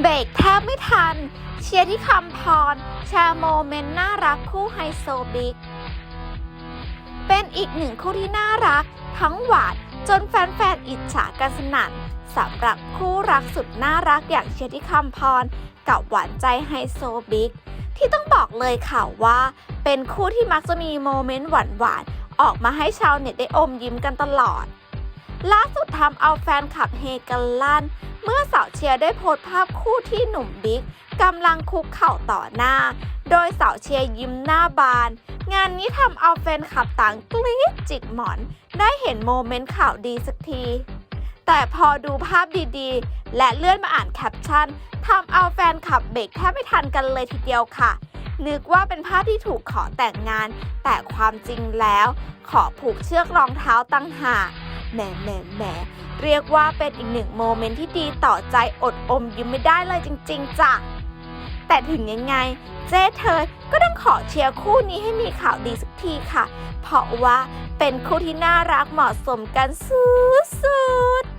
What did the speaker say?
เบรกแทบไม่ทัน เชียร์ที่คำพรแชร์โมเมนต์น่ารักคู่ไฮโซบิ๊ก เป็นอีกหนึ่งคู่ที่น่ารัก ทั้งหวานจนแฟนๆอิจฉากันสนั่นสำหรับคู่รักสุดน่ารักอย่างเชียร์ที่คำพร กับหวานใจไฮโซบิ๊ก ที่ต้องบอกเลยค่ะว่า เป็นคู่ที่มักจะมีโมเมนต์หวานๆออกมาให้ชาวเน็ตได้อมยิ้มกันตลอด ล่าสุดทำเอาแฟนคลับเฮกันลั่น เมื่อสาวเชียร์ได้โพสต์ภาพคู่ที่หนุ่มบิ๊กกำลังคุกเข่าต่อหน้า โดยสาวเชียร์ยิ้มหน้าบาน งานนี้ทำเอาแฟนคลับต่างกรี๊ดจิกหมอน ได้เห็นโมเมนต์ข่าวดีสักที แต่พอดูภาพดีๆ และเลื่อนมาอ่านแคปชั่นทำเอาแฟนคลับเบรกแทบไม่ทันกันเลยทีเดียวค่ะนึกว่าเป็นภาพที่ถูกขอแต่งงาน แต่ความจริงแล้ว ขอผูกเชือกรองเท้าตั้งหาก แหมแหมแหมเรียกว่าเป็นอีกหนึ่งโมเมนต์ที่ดีต่อใจอดอมยิ้มไม่ได้เลยจริง ๆจ้ะแต่ถึงยังไง เจ๊เธอก็ต้องขอเชียร์คู่นี้ให้มีข่าวดีสักทีค่ะ เพราะว่าเป็นคู่ที่น่ารักเหมาะสมกันสุด